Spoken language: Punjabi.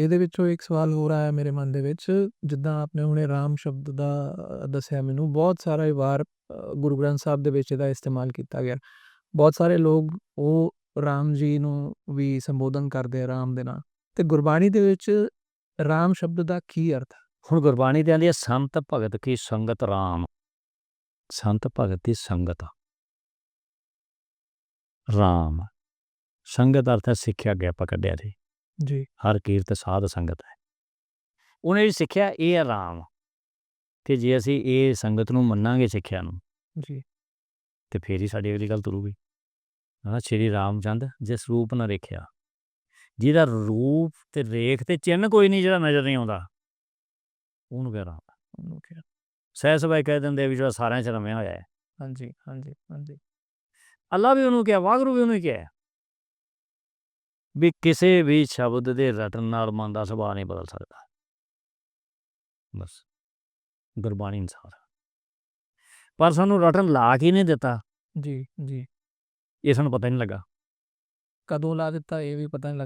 ਇਹਦੇ ਵਿੱਚੋਂ ਇੱਕ ਸਵਾਲ ਹੋਰ ਆਇਆ ਮੇਰੇ ਮਨ ਦੇ ਵਿੱਚ, ਜਿੱਦਾਂ ਆਪਨੇ ਹੁਣੇ ਰਾਮ ਸ਼ਬਦ ਦਾ ਦੱਸਿਆ ਮੈਨੂੰ, ਬਹੁਤ ਸਾਰਾ ਵਾਰ ਗੁਰੂ ਗ੍ਰੰਥ ਸਾਹਿਬ ਦੇ ਵਿੱਚ ਇਹਦਾ ਇਸਤੇਮਾਲ ਕੀਤਾ ਗਿਆ। ਬਹੁਤ ਸਾਰੇ ਲੋਕ ਉਹ ਰਾਮ ਜੀ ਨੂੰ ਵੀ ਸੰਬੋਧਨ ਕਰਦੇ ਆ ਰਾਮ ਦੇ ਨਾਲ। ਤੇ ਗੁਰਬਾਣੀ ਦੇ ਵਿੱਚ ਰਾਮ ਸ਼ਬਦ ਦਾ ਕੀ ਅਰਥ ਹੈ ਹੁਣ ਗੁਰਬਾਣੀ ਦੇ ਆਂਦੀ ਹੈ, ਸੰਤ ਭਗਤ ਕੀ ਸੰਗਤ ਰਾਮ। ਸੰਤ ਭਗਤ ਦੀ ਸੰਗਤ ਰਾਮ। ਸੰਗਤ ਅਰਥ ਹੈ ਸਿੱਖਿਆ ਗਿਆ ਆਪਾਂ ਕੱਢਿਆ ਜੀ। ਜੀ ਹਰ ਕੀਰਤ ਸਾਧ ਸੰਗਤ ਹੈ। ਉਹਨੇ ਵੀ ਸਿੱਖਿਆ ਇਹ ਹੈ ਰਾਮ। ਤੇ ਜੇ ਅਸੀਂ ਇਹ ਸੰਗਤ ਨੂੰ ਮੰਨਾਂਗੇ ਸਿੱਖਿਆ ਨੂੰ ਜੀ। ਤੇ ਫੇਰ ਹੀ ਸਾਡੀ ਅਗਲੀ ਗੱਲ ਤੁਰੂਗੀ। ਹਾਂ ਸ਼੍ਰੀ ਰਾਮਚੰਦ ਜਿਸ ਰੂਪ ਨਾਲ ਰੇਖਿਆ। ਜਿਹਦਾ ਰੂਪ ਤੇ ਰੇਖ ਤੇ ਚਿੰਨ ਕੋਈ ਨਹੀਂ ਜਿਹੜਾ ਨਜ਼ਰ ਨਹੀਂ ਆਉਂਦਾ। ਉਹਨੂੰ ਕਹਿ ਰਾਮ। ਉਹਨੂੰ ਕਿਹਾ। ਸਹਿ ਸਭਾ ਕਹਿ ਦਿੰਦੇ ਵੀ ਜਿਹੜਾ ਸਾਰਿਆਂ ਚ ਰਮਿਆ ਹੋਇਆ ਹੈ। ਹਾਂਜੀ ਹਾਂਜੀ ਹਾਂਜੀ। ਅੱਲਾ ਵੀ ਉਹਨੂੰ ਕਿਹਾ ਵਾਹਿਗੁਰੂ ਵੀ ਉਹਨੂੰ ਕਿਹਾ ਵੀ ਕਿਸੇ ਵੀ ਸ਼ਬਦ ਦੇ ਰਟਨ ਨਾਲ ਮਨ ਦਾ ਸੁਭਾਅ ਨਹੀਂ ਬਦਲ ਸਕਦਾ। ਬਸ ਗੁਰਬਾਣੀ ਅਨੁਸਾਰ। ਪਰ ਸਾਨੂੰ ਰਟਨ ਲਾ ਕੇ ਨਹੀਂ ਦਿੱਤਾ। ਜੀ ਜੀ। ਇਹ ਸਾਨੂੰ ਪਤਾ ਨਹੀਂ ਲੱਗਾ। ਕਦੋਂ ਲਾ ਦਿੱਤਾ ਇਹ ਵੀ ਪਤਾ ਨਹੀਂ